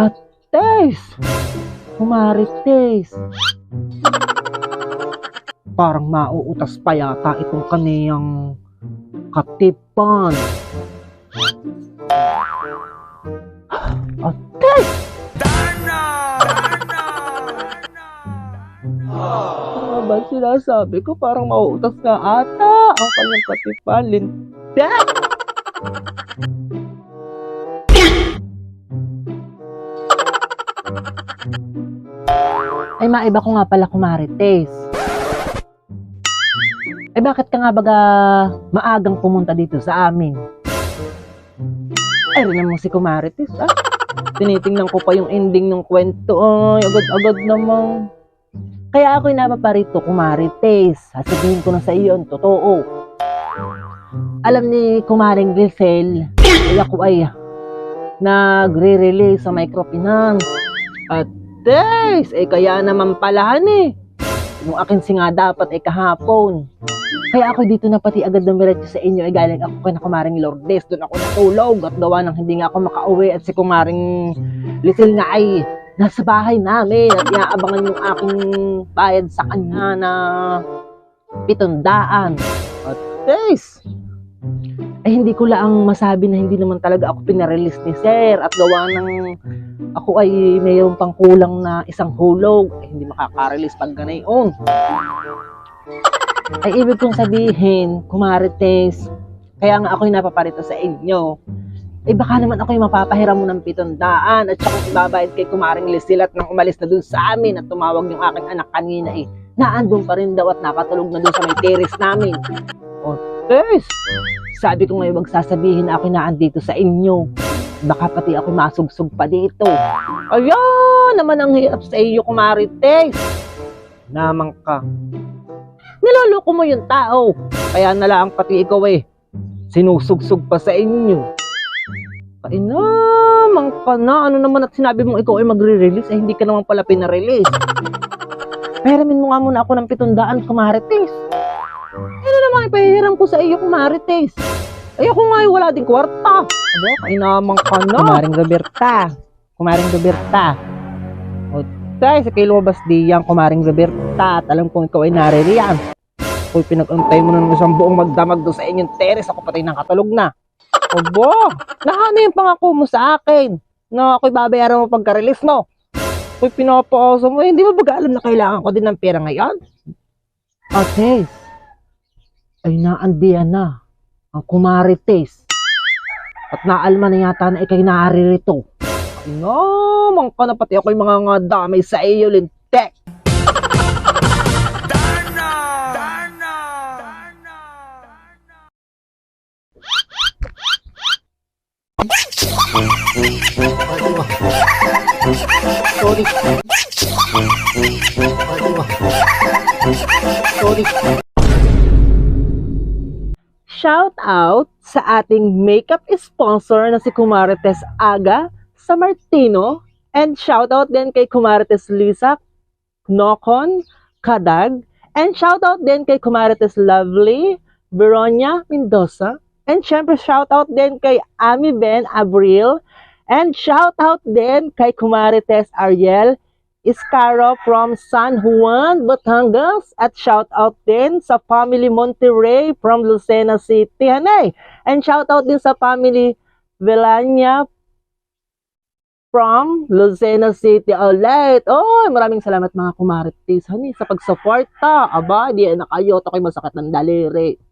At Tays! Humarites! Parang mauutas pa yata itong kaniyang katipan. At Tays! Dana! Dana! Ano ba sinasabi ko? Parang mauutas na ata ang kanyang katipan. Linda! Ay, maiba ko nga pala kumarites. Eh, bakit ka nga baga maagang pumunta dito sa amin? Ay, rin mo si kumarites, ah. Tinitingnan ko pa yung ending ng kwento. Ay, agad-agad namang. Kaya ako'y napaparito, kumarites. Sasabihin ko na sa iyo totoo. Alam ni Kumaring Grisel, ay ako ay nagre-release sa microfinance. At Des, eh kaya naman palahan eh. Yung akin singa dapat ay kahapon. Kaya ako dito na pati agad dumiretso sa inyo ay galing ako kay na kumaring Lourdes. Doon ako natulog at gawa ng hindi nga ako makauwi at si kumaring Litil nga ay nasa bahay namin at iaabangan yung aking bayad sa kanya na pitundaan. At guys, ay hindi ko lang masabi na hindi naman talaga ako pinarelease ni Sir at gawa ng ako ay mayroong pang kulang na isang hulog ay hindi makaka-release pag ganayon. Ay ibig kong sabihin, kumarites, kaya nga ako'y napaparito sa inyo. Eh baka naman ako'y mapapahiram mo ng pitondaan at saka ibabayad kay kumaring Lisilat nang umalis na dun sa amin at tumawag yung aking anak kanina eh. Naandun pa rin daw at nakatulog na dun sa may terrace namin. O, Tess, sabi ko ngayon wag sasabihin na ako'y naandito sa inyo. Baka pati ako masugsug pa dito. Ayan, naman ang hirap sa iyo, kumarites. Namang ka. Niloloko mo yung tao. Kaya nalang pati ikaw eh. Sinusugsug pa sa inyo. Ay namang ka na. Ano naman at sinabi mo ikaw ay magre-release? Eh, hindi ka naman pala pinarelease. Peramin mo nga muna ako ng pitundaan, kumarites. Ano naman ipahihiram ko sa iyo, kumarites? Ay, ako nga wala din kwarta. Aba, ay namang ka na. Kumaring Roberta. Kumaring Roberta. O, tayo sa kay lumabas diyan, kumaring Roberta. At alam kong ikaw ay naririyan. Uy, pinag-antay mo na ng isang buong magdamag doon sa inyong teres. Ako patay ng katulog na. Aba, naano yung pangako mo sa akin? Na ako'y babayaran mo pagka-release mo. Uy, pinapaasa mo. Eh, hindi mo ba alam na kailangan ko din ng pera ngayon? Ate, ay naandiyan na ang kumarites. At naalma na yata na ikay naririto. Ay naman ka na pati ako'y mga nga damay sa iyo, lintek. Sorry. Sorry. Shout out sa ating makeup sponsor na si Kumarites Aga sa Martino and shout out din kay Kumarites Lisa Nokon Kadag. And shout out din kay Kumarites Lovely Veronia Mendoza. And syempre shout out din kay Ami Ben Abril. And shout out din kay Kumarites Ariel Iscaro from San Juan, Batangas. At shout out din sa family Monterrey from Lucena City. Hanay! And shout out din sa family Velania from Lucena City ulit. Oh, maraming salamat mga kumaritis. Hani, sa pagsuporta. Aba, di na kayo. Ito kayo masakit ng daliri.